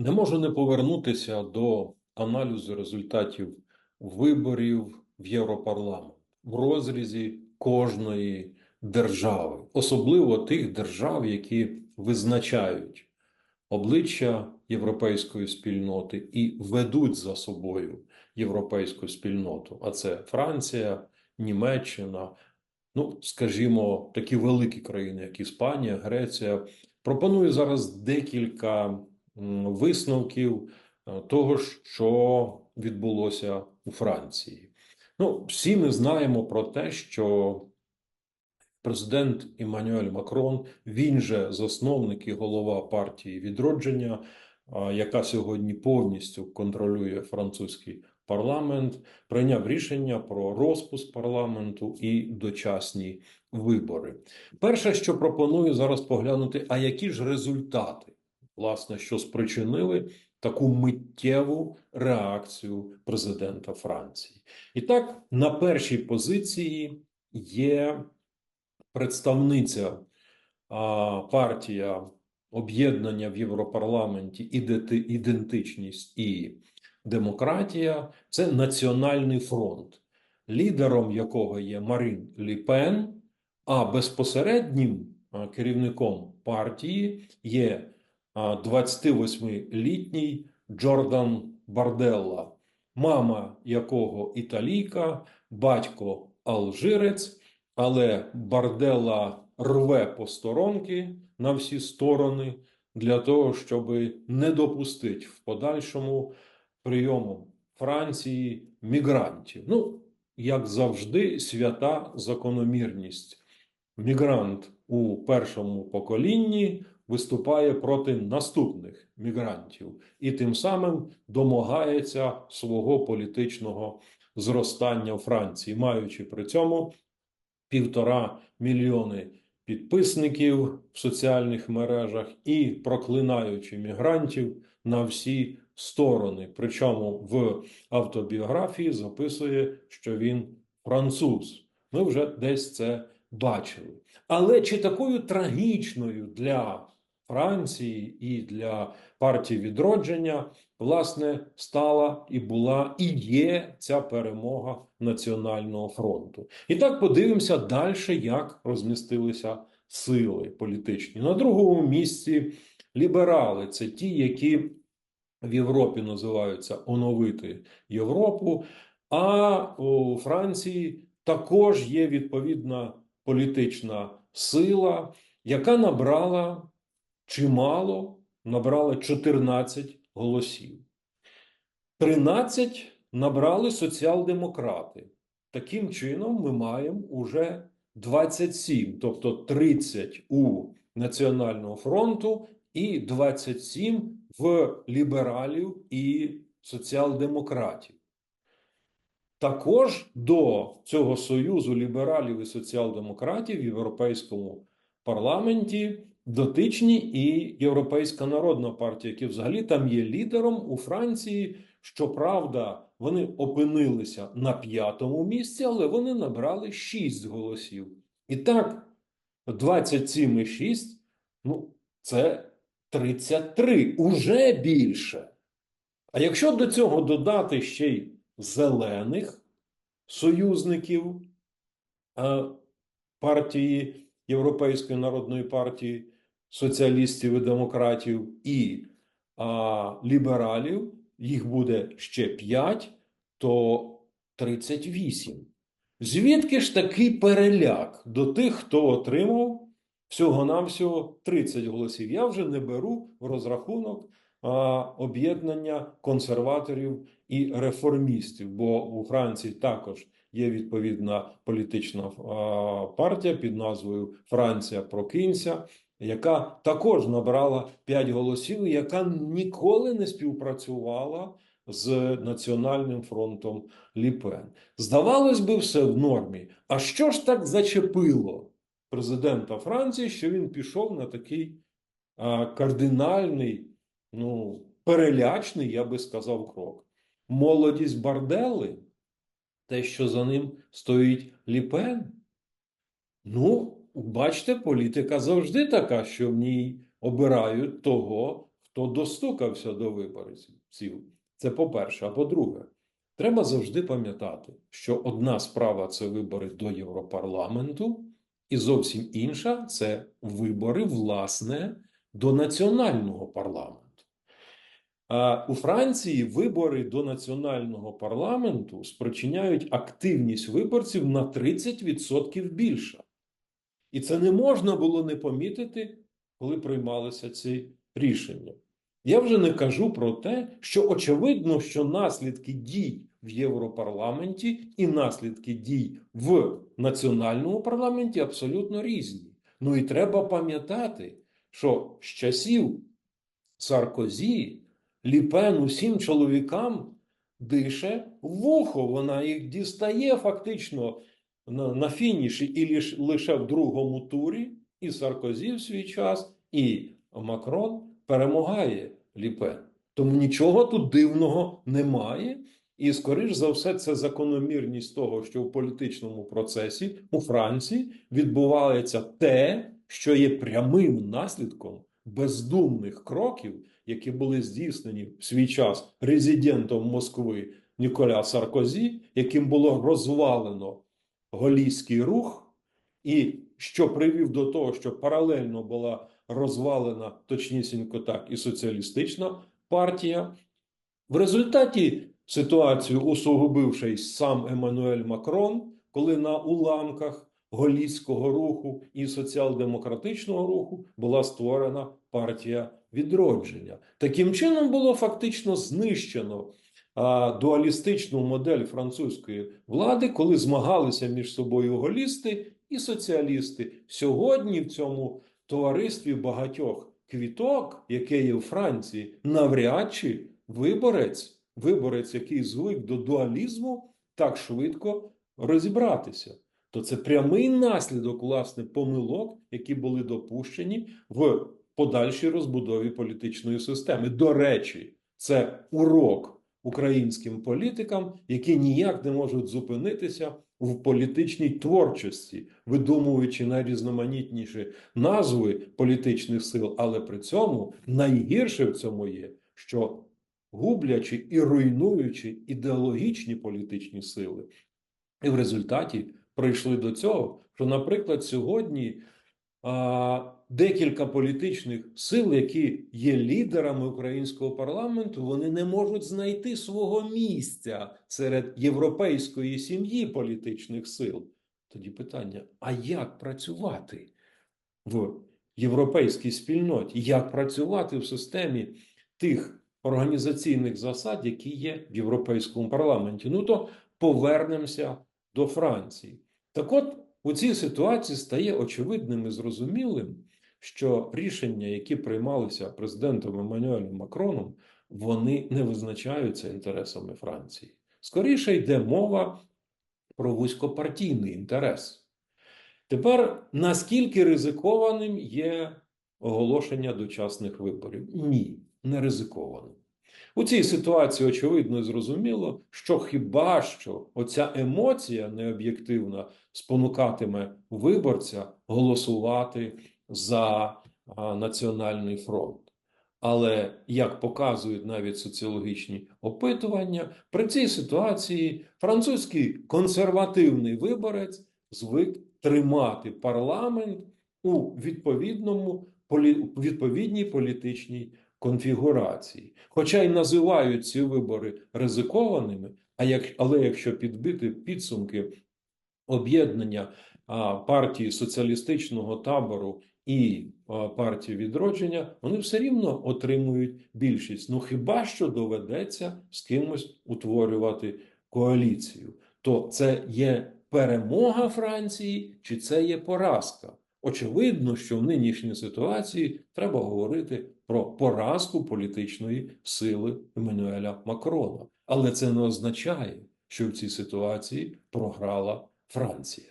Не можу не повернутися до аналізу результатів виборів в Європарламент в розрізі кожної держави, особливо тих держав, які визначають обличчя європейської спільноти і ведуть за собою європейську спільноту. А це Франція, Німеччина, ну, скажімо, такі великі країни, як Іспанія, Греція. Пропоную зараз декілька висновків е, того, що відбулося у Франції. Ну, всі ми знаємо про те, що президент Еммануель Макрон, він же засновник і голова партії відродження, яка сьогодні повністю контролює французький парламент, прийняв рішення про розпуск парламенту і дочасні вибори. Перше, що пропоную зараз поглянути, а які ж результати, власне, що спричинили таку миттєву реакцію президента Франції. І так, на першій позиції є представниця а, партія об'єднання в Європарламенті ідентичність і демократія. Це Національний фронт, лідером якого є Марін Лі Пен, а безпосереднім керівником партії є 28-літній Джордан Барделла, мама якого італійка, батько алжирець, але Барделла рве посторонки на всі сторони для того, щоб не допустити в подальшому прийому Франції мігрантів. Ну, як завжди, свята закономірність. Мігрант у першому поколінні виступає проти наступних мігрантів і тим самим домагається свого політичного зростання у Франції, маючи при цьому півтора мільйони підписників в соціальних мережах і проклинаючи мігрантів на всі сторони. Причому в автобіографії записує, що він француз. Ми вже десь це бачили. Але чи такою трагічною для Франції і для партії відродження, власне, стала і була і є ця перемога Національного фронту. І так подивимося далі, як розмістилися сили політичні. На другому місці ліберали це ті, які в Європі називаються оновити Європу. А у Франції також є відповідна політична сила, яка набрала чимало, набрала 14 голосів. 13 набрали соціал-демократи. Таким чином, ми маємо уже 27, тобто 30 у Національного фронту і 27 в лібералів і соціал-демократів. Також до цього союзу лібералів і соціал-демократів в Європейському парламенті дотичні і Європейська народна партія, які взагалі там є лідером у Франції. Щоправда, вони опинилися на п'ятому місці, але вони набрали 6 голосів. І так, 27,6, ну, це 33, уже більше. А якщо до цього додати ще й зелених союзників е, партії Європейської народної партії, соціалістів і демократів і а, лібералів, їх буде ще 5, то 38. Звідки ж такий переляк до тих, хто отримав всього-навсього 30 голосів? Я вже не беру в розрахунок об'єднання консерваторів і реформістів, бо у Франції також є відповідна політична партія під назвою Франція Прокинься, яка також набрала 5 голосів, яка ніколи не співпрацювала з Національним фронтом Ліпен. Здавалось би, все в нормі. А що ж так зачепило президента Франції, що він пішов на такий а, кардинальний, ну, перелячний, я би сказав, крок? Молодість Бардели, те, що за ним стоїть Ліпен. Ну, бачите, політика завжди така, що в ній обирають того, хто достукався до виборців. Це по-перше. А по-друге, треба завжди пам'ятати, що одна справа це вибори до Європарламенту, і зовсім інша це вибори, власне, до національного парламенту. А у Франції вибори до національного парламенту спричиняють активність виборців на 30% більше. І це не можна було не помітити, коли приймалися ці рішення. Я вже не кажу про те, що очевидно, що наслідки дій в Європарламенті і наслідки дій в національному парламенті абсолютно різні. Ну і треба пам'ятати, що з часів Саркозі Ліпен усім чоловікам дише вухо. Вона їх дістає фактично на, на фініші і лиш, лише в другому турі. І Саркозі в свій час, і Макрон перемагає Ліпен. Тому нічого тут дивного немає. І, скоріш за все, це закономірність того, що в політичному процесі у Франції відбувається те, що є прямим наслідком бездумних кроків, які були здійснені в свій час резидентом Москви Ніколя Саркозі, яким було розвалено голійський рух, і що привів до того, що паралельно була розвалена точнісінько так і соціалістична партія. В результаті ситуацію усугубивши сам Еммануель Макрон, коли на уламках голійського руху і соціал-демократичного руху була створена партія відродження. Таким чином було фактично знищено дуалістичну модель французької влади, коли змагалися між собою голісти і соціалісти. Сьогодні в цьому товаристві багатьох квіток, яке є в Франції, навряд чи виборець, виборець, який звик до дуалізму, так швидко розібратися. То це прямий наслідок власне помилок, які були допущені в подальшій розбудові політичної системи. До речі, це урок українським політикам, які ніяк не можуть зупинитися в політичній творчості, видумуючи найрізноманітніші назви політичних сил, але при цьому найгірше в цьому є, що гублячи і руйнуючи ідеологічні політичні сили, і в результаті прийшли до цього, що, наприклад, сьогодні декілька політичних сил, які є лідерами українського парламенту, вони не можуть знайти свого місця серед європейської сім'ї політичних сил. Тоді питання: а як працювати в європейській спільноті? Як працювати в системі тих організаційних засад, які є в європейському парламенті? Ну то повернемося до Франції. Так от у цій ситуації стає очевидним і зрозумілим, що рішення, які приймалися президентом Еммануелем Макроном, вони не визначаються інтересами Франції. Скоріше йде мова про вузькопартійний інтерес. Тепер наскільки ризикованим є оголошення дочасних виборів? Ні, не ризикованим. У цій ситуації очевидно і зрозуміло, що хіба що оця емоція необ'єктивна спонукатиме виборця голосувати за національний фронт. Але як показують навіть соціологічні опитування, при цій ситуації французький консервативний виборець звик тримати парламент у відповідному відповідній політичній конфігурації. Хоча й називають ці вибори ризикованими, а як, але якщо підбити підсумки об'єднання партії соціалістичного табору і партії відродження, вони все рівно отримують більшість. Ну хіба що доведеться з кимось утворювати коаліцію? То це є перемога Франції, чи це є поразка? Очевидно, що в нинішній ситуації треба говорити про поразку політичної сили Еммануеля Макрона. Але це не означає, що в цій ситуації програла Франція.